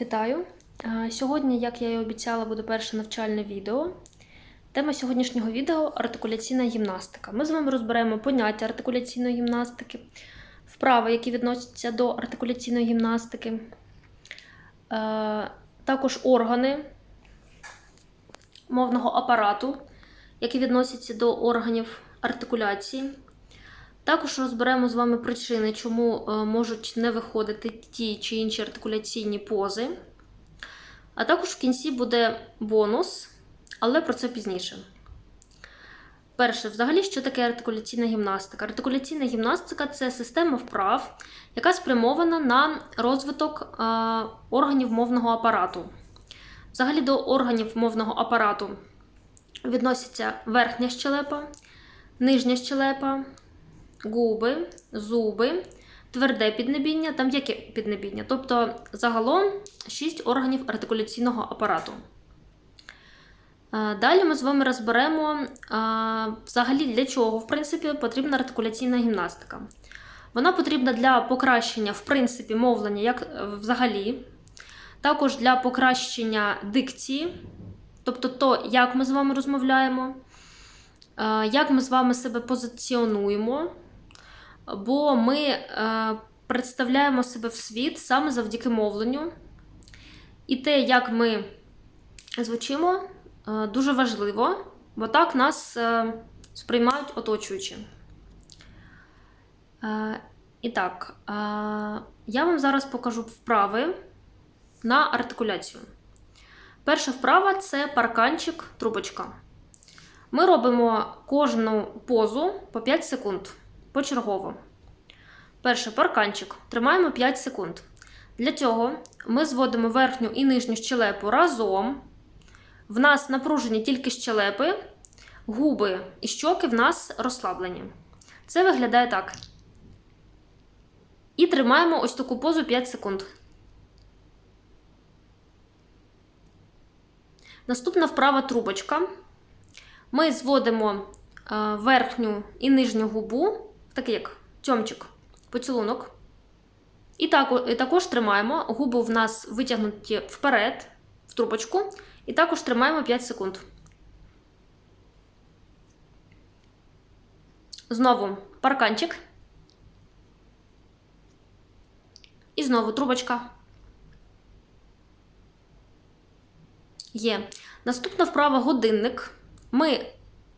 Вітаю! Сьогодні, як я і обіцяла, буде перше навчальне відео. Тема сьогоднішнього відео артикуляційна гімнастика. Ми з вами розберемо поняття артикуляційної гімнастики, вправи, які відносяться до артикуляційної гімнастики, е, також органи мовного апарату, які відносяться до органів артикуляції. Також розберемо з вами причини, чому е, можуть не виходити ті чи інші артикуляційні пози. А також в кінці буде бонус, але про це пізніше. Перше, взагалі, що таке артикуляційна гімнастика? Артикуляційна гімнастика це система вправ, яка спрямована на розвиток е, органів мовного апарату. Взагалі до органів мовного апарату відносяться верхня щелепа, нижня щелепа, губи, зуби, тверде піднебіння та м'яке піднебіння. Тобто загалом 6 органів артикуляційного апарату. Е, Далі ми з вами розберемо е, взагалі для чого в принципі, потрібна артикуляційна гімнастика. Вона потрібна для покращення в принципі, мовлення як е, взагалі, також для покращення дикції, тобто то, як ми з вами розмовляємо, як ми з вами себе позиціонуємо, бо ми е, представляємо себе в світ саме завдяки мовленню. І те, як ми звучимо, е, дуже важливо, бо так нас е, сприймають оточуючі. І так, я вам зараз покажу вправи на артикуляцію. Перша вправа це парканчик трубочка. Ми робимо кожну позу по 5 секунд почергово. Перше парканчик. Тримаємо 5 секунд. Для цього ми зводимо верхню і нижню щелепу разом. В нас напружені тільки щелепи, губи і щоки в нас розслаблені. Це виглядає так. І тримаємо ось таку позу 5 секунд. Наступна вправа трубочка. Ми зводимо е, верхню і нижню губу, такий як тьомчик, поцілунок. Так, і також тримаємо. Губи в нас витягнуті вперед, в трубочку. І також тримаємо 5 секунд. Знову парканчик. І знову трубочка. Є. Наступна вправа годинник. Ми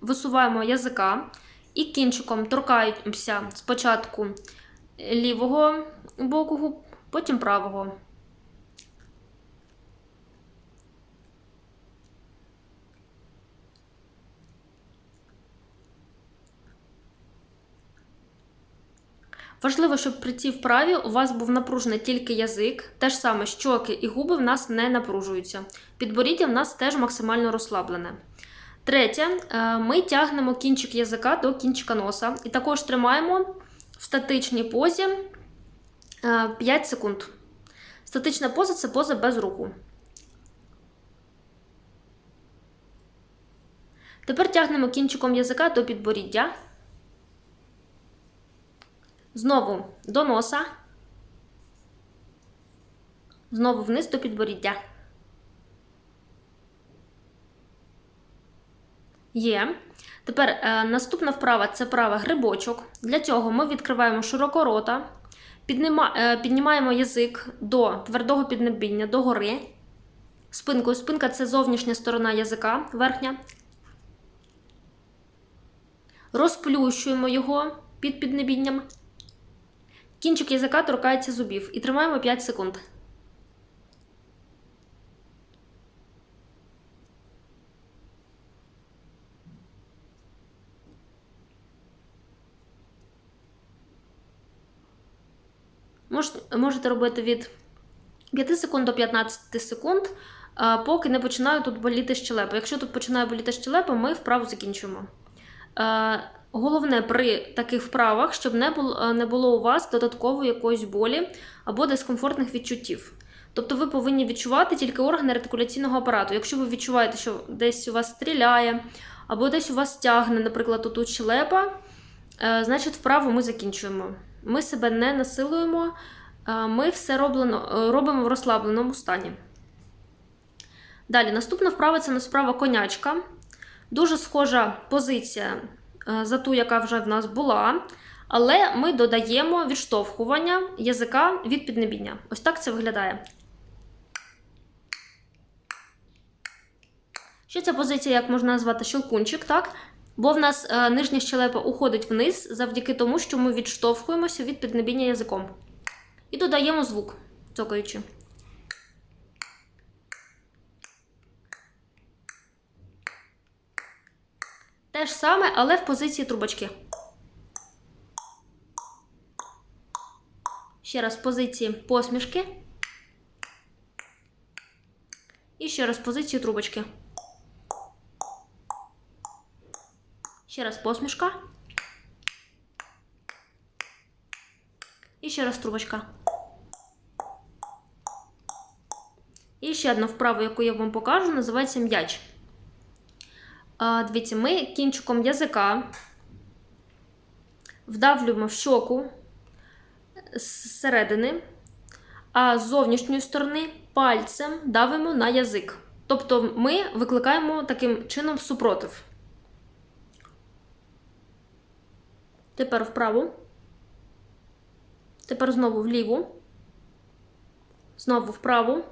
висуваємо язика і кінчиком торкаємося спочатку лівого боку губ, потім правого. Важливо, щоб при цій вправі у вас був напружений тільки язик, те ж саме щоки і губи в нас не напружуються. Підборіддя в нас теж максимально розслаблене. Третє, е, ми тягнемо кінчик язика до кінчика носа і також тримаємо в статичній позі 5 секунд. Статична поза це поза без руху. Тепер тягнемо кінчиком язика до підборіддя. Знову до носа. Знову вниз до підборіддя. Є. Тепер е, наступна вправа це права грибочок. Для цього ми відкриваємо широко рота, е, піднімаємо язик до твердого піднебіння, до гори. Спинкою. Спинка це зовнішня сторона язика, верхня. Розплющуємо його під піднебінням. Кінчик язика торкається зубів і тримаємо 5 секунд. Можете робити від 5 секунд до 15 секунд, поки не починає тут боліти щелепа. Якщо тут починає боліти щелепа, ми вправу закінчуємо. Головне при таких вправах, щоб не було, не було у вас додаткової якоїсь болі або дискомфортних відчуттів. Тобто ви повинні відчувати тільки органи ретикуляційного апарату. Якщо ви відчуваєте, що десь у вас стріляє, або десь у вас тягне, наприклад, тут щелепа, значить вправу ми закінчуємо. Ми себе не насилуємо, е, ми все роблено, е, робимо в розслабленому стані. Далі, наступна вправа це справа конячка. Дуже схожа позиція е, за ту, яка вже в нас була. Але ми додаємо відштовхування язика від піднебіння. Ось так це виглядає. Ще ця позиція, як можна назвати, щелкунчик, так? Бо в нас е, нижня щелепа уходить вниз завдяки тому, що ми відштовхуємося від піднебіння язиком. І додаємо звук, цокаючи. Те ж саме, але в позиції трубочки. Ще раз в позиції посмішки. І ще раз в позиції трубочки. Ще раз посмішка. І ще раз трубочка. І ще одна вправа, яку я вам покажу, називається м'яч. Дивіться, ми кінчиком язика вдавлюємо в щоку зсередини, а з зовнішньої сторони пальцем давимо на язик. Тобто ми викликаємо таким чином супротив. Тепер вправу. Тепер знову вліву. Знову вправу.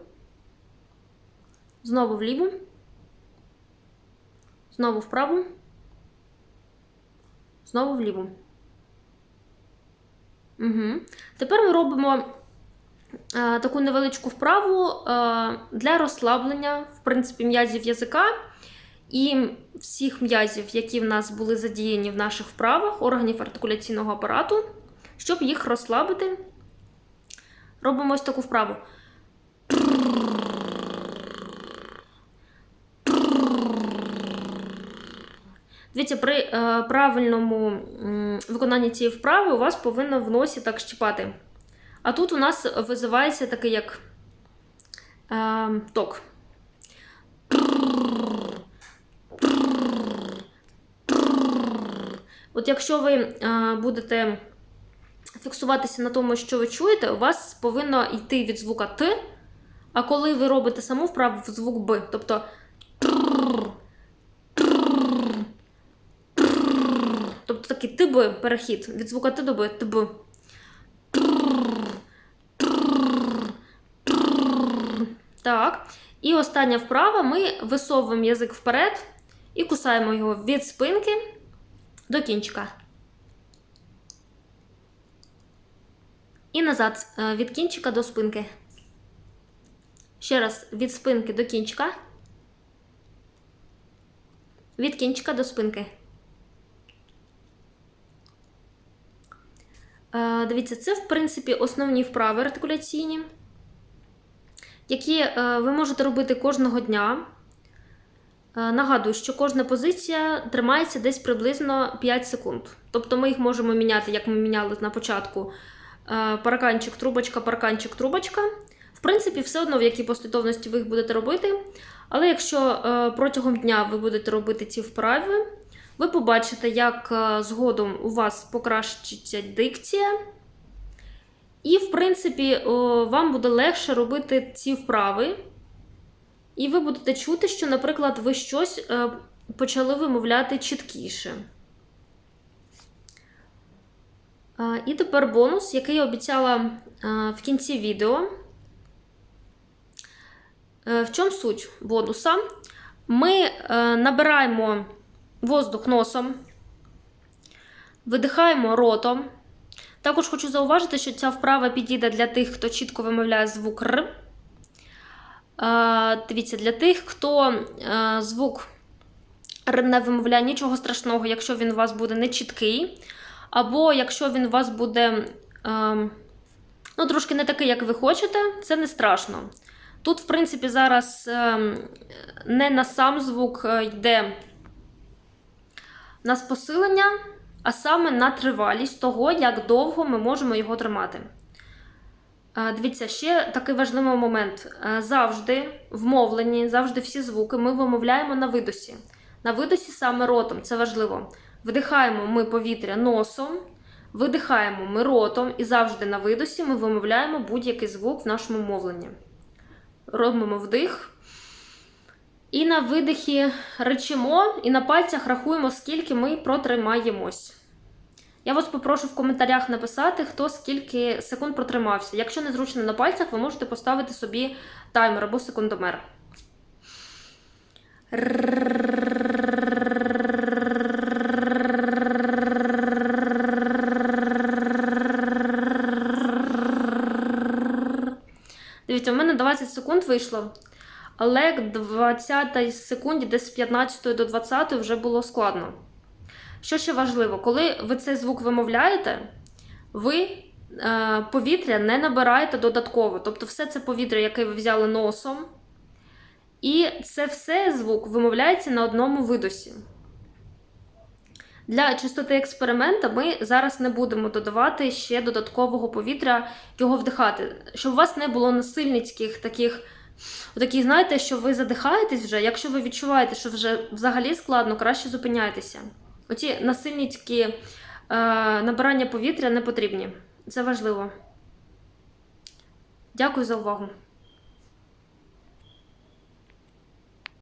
Знову вліву. Знову вправу. Знову вліву. Угу. Тепер ми робимо е, таку невеличку вправу е, для розслаблення, в принципі, м'язів язика і всіх м'язів, які в нас були задіяні в наших вправах, органів артикуляційного апарату, щоб їх розслабити. Робимо ось таку вправу. Дивіться, при е, правильному виконанні цієї вправи у вас повинно в носі так щіпати. А тут у нас визивається такий як е, ток. От якщо ви е, будете фіксуватися на тому, що ви чуєте, у вас повинно йти від звука Т, а коли ви робите саму вправу в звук Б, тобто Тобто такий тиби перехід від звука Т до Б, тиби. Так. І остання вправа ми висовуємо язик вперед і кусаємо його від спинки до кінчика. І назад е, від кінчика до спинки. Ще раз від спинки до кінчика. Від кінчика до спинки. Е, Дивіться, це, в принципі, основні вправи артикуляційні, які е, ви можете робити кожного дня. Е, Нагадую, що кожна позиція тримається десь приблизно 5 секунд. Тобто ми їх можемо міняти, як ми міняли на початку е, парканчик, трубочка, парканчик, трубочка. В принципі, все одно, в якій послідовності ви їх будете робити. Але якщо е, протягом дня ви будете робити ці вправи, ви побачите, як згодом у вас покращиться дикція. І, в принципі, вам буде легше робити ці вправи. І ви будете чути, що, наприклад, ви щось е, почали вимовляти чіткіше. Е, І тепер бонус, який я обіцяла е, в кінці відео. В чому суть бонуса? Ми набираємо воздух носом, видихаємо ротом. Також хочу зауважити, що ця вправа підійде для тих, хто чітко вимовляє звук Р. Дивіться, для тих, хто звук не вимовляє нічого страшного, якщо він у вас буде нечіткий, або якщо він у вас буде ну, трошки не такий, як ви хочете, це не страшно. Тут, в принципі, зараз не на сам звук йде у нас посилення, а саме на тривалість того, як довго ми можемо його тримати. Е, Дивіться, ще такий важливий момент. Е, Завжди в мовленні, завжди всі звуки ми вимовляємо на видосі. На видосі саме ротом, це важливо. Вдихаємо ми повітря носом, Видихаємо ми ротом і завжди на видосі ми вимовляємо будь-який звук в нашому мовленні. Робимо вдих. І на видихі речимо, і на пальцях рахуємо, скільки ми протримаємось. Я вас попрошу в коментарях написати, хто скільки секунд протримався. Якщо незручно на пальцях, ви можете поставити собі таймер або секундомер. Дивіться, у мене 20 секунд вийшло, але к 20 секунді, десь з 15 до 20 вже було складно. Що ще важливо, коли ви цей звук вимовляєте, ви е, повітря не набираєте додатково. Тобто, все це повітря, яке ви взяли носом, і це все звук вимовляється на одному видосі. Для чистоти експеримента ми зараз не будемо додавати ще додаткового повітря, його вдихати, щоб у вас не було насильницьких таких, таких, знаєте, що ви задихаєтесь вже. Якщо ви відчуваєте, що вже взагалі складно, краще зупиняйтеся. Оці насильницькі е, набирання повітря не потрібні. Це важливо. Дякую за увагу.